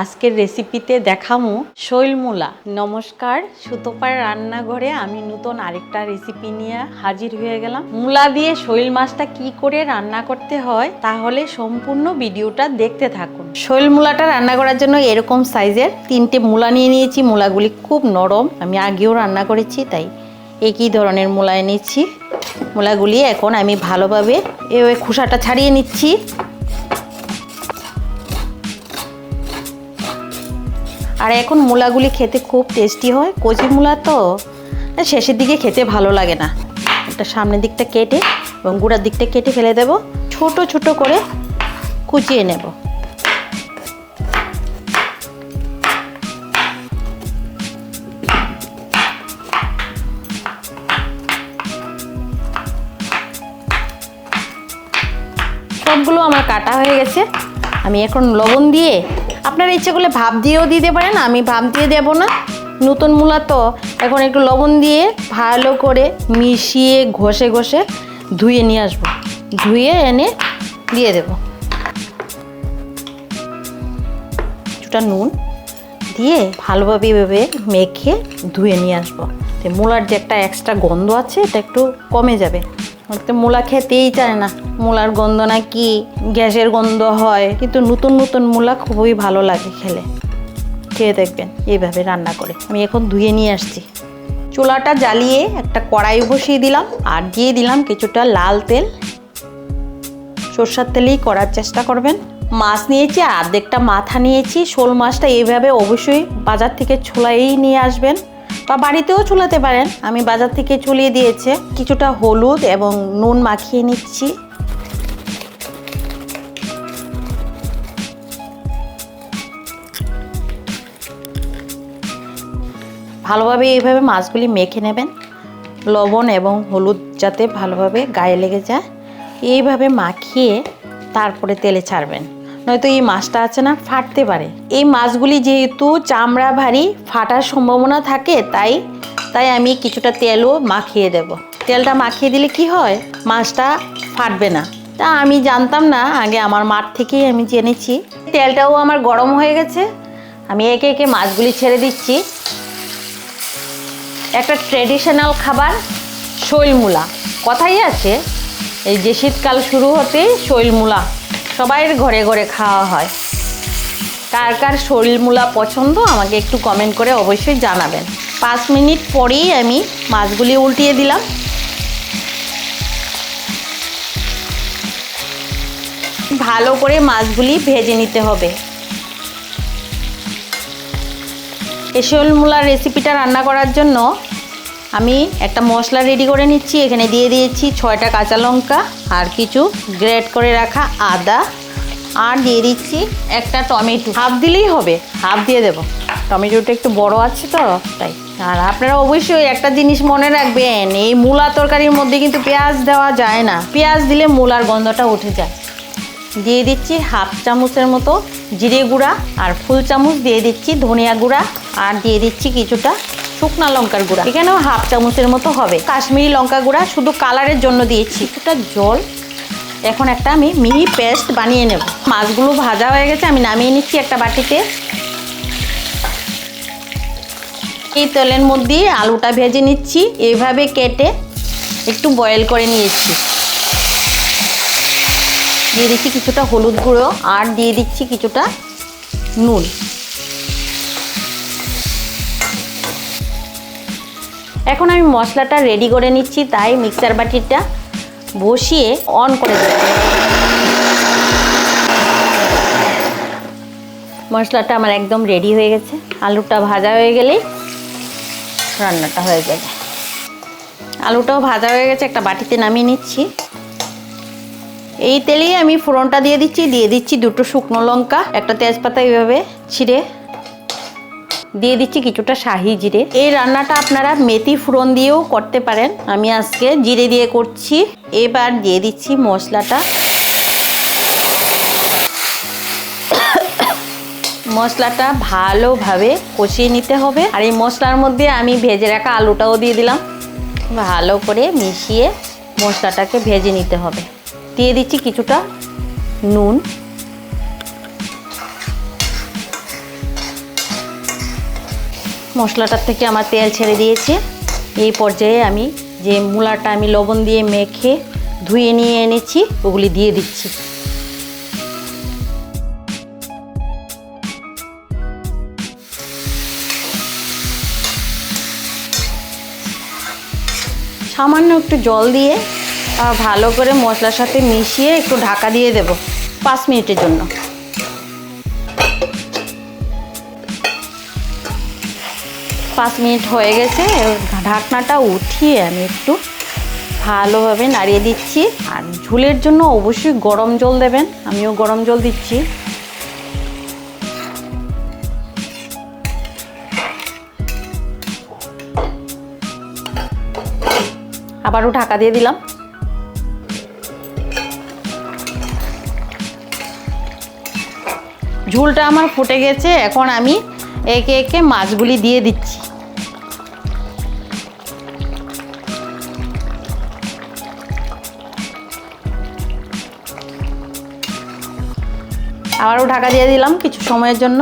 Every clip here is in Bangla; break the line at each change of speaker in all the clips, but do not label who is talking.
আজকের রেসিপিতে দেখামু শৈল মূলা। নমস্কার, সুতোপার রান্নাঘরে আমি নতুন আরেকটা রেসিপি নিয়ে হাজির হয়ে গেলাম। মূলা দিয়ে শৈল মাছটা কি করে রান্না করতে হয়, তাহলে সম্পূর্ণ ভিডিওটা দেখতে থাকুন। শৈল মূলাটা রান্না করার জন্য এরকম সাইজের তিনটে মূলা নিয়ে নিয়েছি। মূলাগুলি খুব নরম, আমি আগেও রান্না করেছি, তাই একই ধরনের মূলা এনেছি। মূলাগুলি এখন আমি ভালোভাবে খোসাটা ছাড়িয়ে নিচ্ছি। আর এখন মূলাগুলি খেতে খুব টেস্টি হয়। কচি মূলা তো শেষের দিকে খেতে ভালো লাগে না। এটা সামনের দিকটা কেটে এবং গুঁড়ার দিকটা কেটে ফেলে দেব। ছোট ছোট করে কুচিয়ে নেব। সবগুলো আমার কাটা হয়ে গেছে। আমি এখন লবণ দিয়ে আপনারা ইচ্ছে করলে ভাপ দিয়েও দিতে পারেন, আমি ভাপ দিয়ে দেব না। নতুন মূলা তো, এখন একটু লবণ দিয়ে ভালো করে মিশিয়ে ঘষে ঘষে ধুয়ে নিয়ে আসব। ধুয়ে এনে দিয়ে দেব। কিছুটা নুন দিয়ে ভালোভাবে এভাবে মেখে ধুয়ে নিয়ে আসব। মূলার যে একটা এক্সট্রা গন্ধ আছে, এটা একটু কমে যাবে। তো মূলা খেতেই চায় না। মূলার গন্ধ নাকি গ্যাসের গন্ধ হয়। কিন্তু নতুন নতুন মূলা খুবই ভালো লাগে খেলে। খেয়ে দেখবেন, এইভাবে রান্না করে। আমি এখন ধুয়ে নিয়ে আসছি। চুলাটা জ্বালিয়ে একটা কড়াই বসিয়ে দিলাম আর দিয়ে দিলাম কিছুটা লাল তেল। সর্ষার তেলেই করার চেষ্টা করবেন। মাছ নিয়েছি আর অর্ধেকটা মাথা নিয়েছি। শোল মাছটা এইভাবে অবশ্যই বাজার থেকে ছোলাইই নিয়ে আসবেন। বা বাড়িতেও চুলাতে পারেন। আমি বাজার থেকে চুলিয়ে দিয়েছে। কিছুটা হলুদ এবং নুন মাখিয়ে নিচ্ছি। ভালোভাবে এইভাবে মাছগুলি মেখে নেবেন। লবণ এবং হলুদ যাতে ভালোভাবে গায়ে লেগে যায়। এইভাবে মাখিয়ে তারপরে তেলে ছাড়বেন। নয়তো এই মাছটা আছে না, ফাটতে পারে। এই মাছগুলি যেহেতু চামড়া ভারী, ফাটার সম্ভাবনা থাকে, তাই তাই আমি কিছুটা তেলও মাখিয়ে দেব। তেলটা মাখিয়ে দিলে কি হয়, মাছটা ফাটবে না। তা আমি জানতাম না, আগে আমার মাঠ থেকেই আমি জেনেছি। তেলটাও আমার গরম হয়ে গেছে, আমি একে একে মাছগুলি ছেড়ে দিচ্ছি। একটা ট্রেডিশনাল খাবার, শৈলমূলা। কথাই আছে, এই যে শীতকাল শুরু হতেই শৈলমূলা। সবাইয়ের ঘরে ঘরে খাওয়া হয়। কার কার শৈলমূলা পছন্দ আমাকে একটু কমেন্ট করে অবশ্যই জানাবেন। পাঁচ মিনিট পরেই আমি মাছগুলি উল্টিয়ে দিলাম। ভালো করে মাছগুলি ভেজে নিতে হবে। এই শোলমূলার রেসিপিটা রান্না করার জন্য আমি একটা মশলা রেডি করে নিচ্ছি। এখানে দিয়ে দিয়েছি ছয়টা কাঁচা লঙ্কা আর কিছু গ্রেট করে রাখা আদা। আর দিয়ে দিচ্ছি একটা টমেটো। হাফ দিলেই হবে হাফ দিয়ে দেব। টমেটোটা একটু বড় আছে তো, তাই। আর আপনারা অবশ্যই একটা জিনিস মনে রাখবেন, এই মূলা তরকারির মধ্যে কিন্তু পেঁয়াজ দেওয়া যায় না। পেঁয়াজ দিলে মূলার গন্ধটা উঠে যায়। দিয়ে দিচ্ছি হাফ চামচের মতো জিরে গুঁড়া আর ফুল চামচ দিয়ে দিচ্ছি ধনিয়া গুঁড়া। আর দিয়ে দিচ্ছি কিছুটা শুকনা লঙ্কার গুঁড়া। এখানেও হাফ চামচের মতো হবে। কাশ্মীরি লঙ্কা গুঁড়া শুধু কালারের জন্য দিয়েছি। কিছুটা জল। এখন একটা আমি মিহি পেস্ট বানিয়ে নেব। মাছগুলো ভাজা হয়ে গেছে, আমি নামিয়ে নিচ্ছি একটা বাটিতে। এই তেলের মধ্যে আলুটা ভেজে নিচ্ছি। এইভাবে কেটে একটু বয়েল করে নিয়েছি। দিয়ে দিচ্ছি কিছুটা হলুদ গুঁড়ো আর দিয়ে দিচ্ছি কিছুটা নুন। এখন আমি মশলাটা রেডি করে নিচ্ছি, তাই মিক্সার বাটিটা বসিয়ে অন করে দেব। মশলাটা আমার একদম রেডি হয়ে গেছে। আলুটা ভাজা হয়ে গেলেই রান্নাটা হয়ে যাবে। আলুটাও ভাজা হয়ে গেছে, একটা বাটিতে নামিয়ে নিচ্ছি। এই তেলেই আমি ফোড়নটা দিয়ে দিচ্ছি দিয়ে দিচ্ছি দুটো শুকনো লঙ্কা, একটা তেজপাতা এইভাবে ছিঁড়ে দিয়ে দিচ্ছি কিছুটা শাহি জিরে। এই রান্নাটা আপনারা মেথি ফোড়ন দিয়েও করতে পারেন। আমি আজকে জিরে দিয়ে করছি। এবার দিয়ে দিচ্ছি মশলাটা। মশলাটা ভালোভাবে কষিয়ে নিতে হবে। আর এই মশলার মধ্যে আমি ভেজে রাখা আলুটাও দিয়ে দিলাম। ভালো করে মিশিয়ে মশলাটাকে ভেজে নিতে হবে। দিয়ে দিচ্ছি কিছুটা নুন। মশলাটার থেকে আমার তেল ছেড়ে দিয়েছে। এই পর্যায়ে আমি যে মূলাটা আমি লবণ দিয়ে মেখে ধুয়ে নিয়ে এনেছি, ওগুলি দিয়ে দিচ্ছি। সামান্য একটু জল দিয়ে ভালো করে মশলার সাথে মিশিয়ে একটু ঢাকা দিয়ে দেব, পাঁচ মিনিটের জন্য। পাঁচ মিনিট হয়ে গেছে ঢাকনাটা উঠিয়ে আমি একটু ভালোভাবে নাড়িয়ে দিচ্ছি। আর ঝুলের জন্য অবশ্যই গরম জল দেবেন, আমিও গরম জল দিচ্ছি। আবারও ঢাকা দিয়ে দিলাম। ঝুলটা আমার ফুটে গেছে, এখন আমি একে একে মাছগুলি দিয়ে দিচ্ছি। আবারও ঢাকা দিয়ে দিলাম কিছু সময়ের জন্য।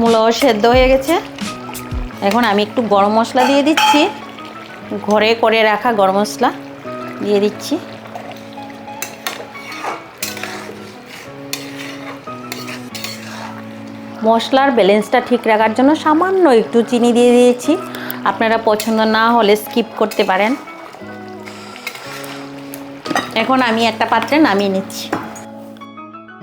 মূলাও সেদ্ধ হয়ে গেছে। এখন আমি একটু গরম মশলা দিয়ে দিচ্ছি। ঘরে করে রাখা গরম মশলা দিয়ে দিচ্ছি। মশলার ব্যালেন্সটা ঠিক রাখার জন্য সামান্য একটু চিনি দিয়ে দিয়েছি। আপনারা পছন্দ না হলে স্কিপ করতে পারেন। এখন আমি একটা পাত্রে নামিয়ে নিচ্ছি।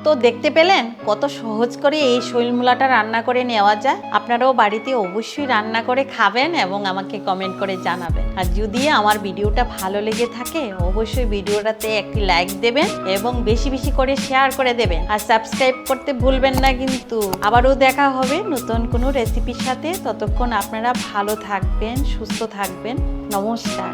তো দেখতে পেলেন কত সহজ করে এই শৈল মূলাটা রান্না করে নেওয়া যায়। আপনারাও বাড়িতে অবশ্যই রান্না করে খাবেন এবং আমাকে কমেন্ট করে জানাবেন। আর যদি আমার ভিডিওটা ভালো লেগে থাকে, অবশ্যই ভিডিওটাতে একটি লাইক দেবেন এবং বেশি বেশি করে শেয়ার করে দেবেন। আর সাবস্ক্রাইব করতে ভুলবেন না কিন্তু। আবারও দেখা হবে নতুন কোনো রেসিপির সাথে। ততক্ষণ আপনারা ভালো থাকবেন, সুস্থ থাকবেন। নমস্কার।